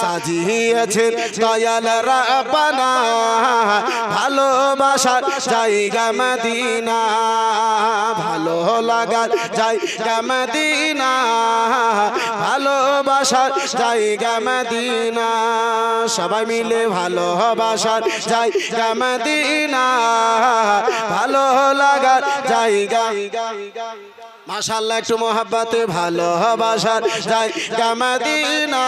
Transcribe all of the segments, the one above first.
সাজিয়েছেন দয়াল রাব্বানা। ভালোবাসার জায়গা মদিনা। ভালো লাগার জায়গা মদিনা। ভালোবাসার জায়গা মদিনা। সবাই মিলে ভালোবাসার জায়গা মদিনা। ভালো লাগার জায়গা। মাশাল্লাহ একটু মোহাব্বতে ভালোবাসার জায়গা মদিনা।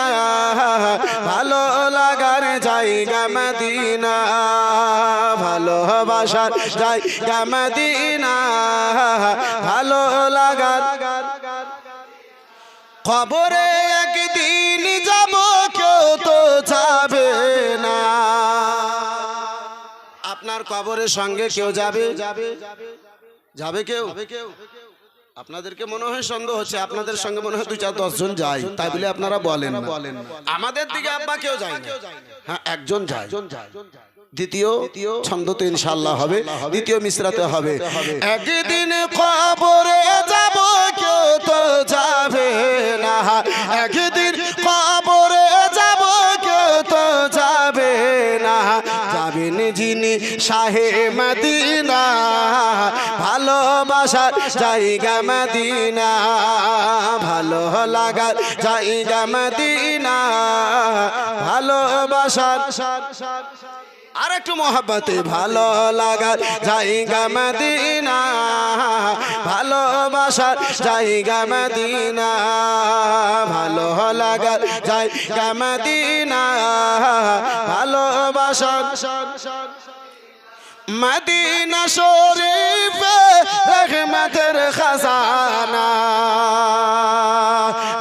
ভালো লাগার জায়গা মদিনা। ভালোবাসার জায়গা মদিনা। ভালো লাগার খবরে একদিন যাব, কেউ তো যাবে না। আপনার কবরের সঙ্গে কেউ যাবে? যাবে যাবে কেউ কেউ? আপনাদেরকে মনে হয় সন্দেহ হচ্ছে আপনাদের সঙ্গে মনে হয় দুই চার দশ জন যায় তাই বলে আপনারা বলেন বলেন আমাদের দিকে আব্বা কেউ যায় হ্যাঁ একজন যায়। দ্বিতীয় ছন্দ তো ইনশাল্লাহ হবে দ্বিতীয় মিশ্রাতে হবে। একদিন কবরে যাব কেউ তো যাবে না। একদিন যাবেন যিনি শাহে মদিনা, ভালোবাসার জায়গা মদিনা, ভালো লাগার জায়গা মদিনা, ভালোবাসার আর একটু মহাব্বতে, ভালো লাগার জায়গা মদিনা, ভালোবাসার জায়গা মদিনা, ভালো লাগার জায়গা মদিনা ভালোবাসার মদিনা শরীফ রহমতের খাজানা।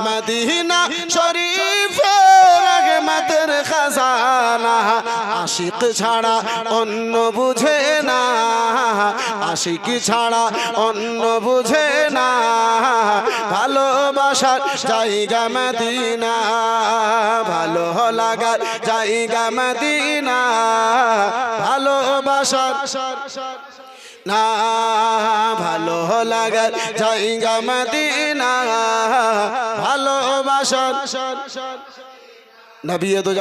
মদিনা শরীফ রহমতের খাজানা। আশিক ছাড়া অন্য বুঝে না। আশিক ছাড়া অন্য বুঝে না। ভালোবাসার জায়গা মদিনা। লাগার জায়গা মদিনা ভালোবাসার না ভালো লাগার জায়গা মদিনা ভালোবাসার নবী তো